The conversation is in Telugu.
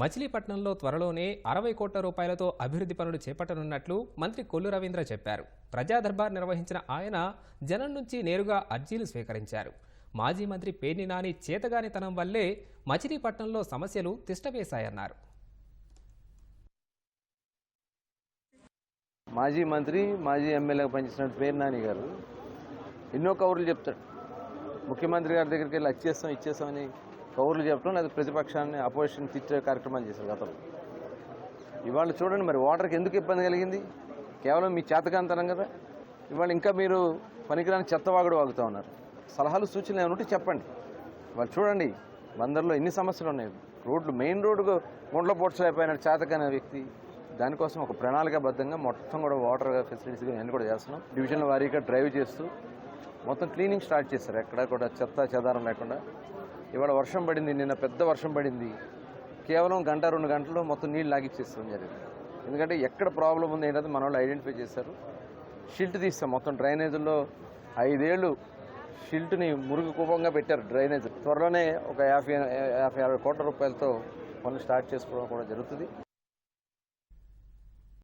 మచిలీపట్నంలో త్వరలోనే అరవై కోట్ల రూపాయలతో అభివృద్ధి పనులు చేపట్టనున్నట్లు మంత్రి కొల్లు రవీంద్ర చెప్పారు. ప్రజా దర్బార్ నిర్వహించిన ఆయన జనం నుంచి నేరుగా అర్జీలు స్వీకరించారు. మాజీ మంత్రి పేర్ని నాని చేతగానితనం వల్లే మచిలీపట్నంలో సమస్యలు తిష్టవేశాయన్నారు. మాజీ మంత్రి మాజీ ఎమ్మెల్యేగా పనిచేసిన పేరు నాని గారు ఎన్నో కౌరులు చెప్తాడు ముఖ్యమంత్రి గారి దగ్గరికి వెళ్ళి వచ్చేస్తాం ఇచ్చేస్తామని కౌరులు చెప్పడం లేదా ప్రతిపక్షాన్ని అపోజిషన్ తిట్టే కార్యక్రమాలు చేశారు గతంలో. ఇవాళ చూడండి మరి వాటర్కి ఎందుకు ఇబ్బంది కలిగింది? కేవలం మీ చేతకాంతనం కదా? ఇవాళ ఇంకా మీరు పనికిరాని చెత్తవాగుడు వాగుతూ ఉన్నారు. సలహాలు సూచనలు ఏమైనా ఉంటే చెప్పండి. వాళ్ళు చూడండి బందర్లో ఎన్ని సమస్యలు ఉన్నాయి? రోడ్లు మెయిన్ రోడ్డు గుండ్ల పోడ్చలేకపోయిన చేతకైన వ్యక్తి. దానికోసం ఒక ప్రణాళికాబద్ధంగా మొత్తం కూడా వాటర్ ఫెసిలిటీస్ అన్నీ కూడా చేస్తున్నాం. డివిజన్ల వారీగా డ్రైవ్ చేస్తూ మొత్తం క్లీనింగ్ స్టార్ట్ చేస్తారు ఎక్కడ కూడా చెత్త చెదారం లేకుండా. ఇవాళ వర్షం పడింది నిన్న పెద్ద వర్షం పడింది. కేవలం గంట రెండు గంటలు మొత్తం నీళ్ళు లాగిచ్చేస్తాం జరిగింది. ఎందుకంటే ఎక్కడ ప్రాబ్లం ఉంది ఏంటంటే మన వాళ్ళు ఐడెంటిఫై చేశారు. షిల్ట్ తీస్తాం మొత్తం డ్రైనేజీల్లో ఐదేళ్ళు షిల్ట్ని మురుగు కూపంగా పెట్టారు డ్రైనేజ్. త్వరలోనే ఒక యాభై యాభై అరవై కోట్ల రూపాయలతో పనులు స్టార్ట్ చేసుకోవడం కూడా జరుగుతుంది.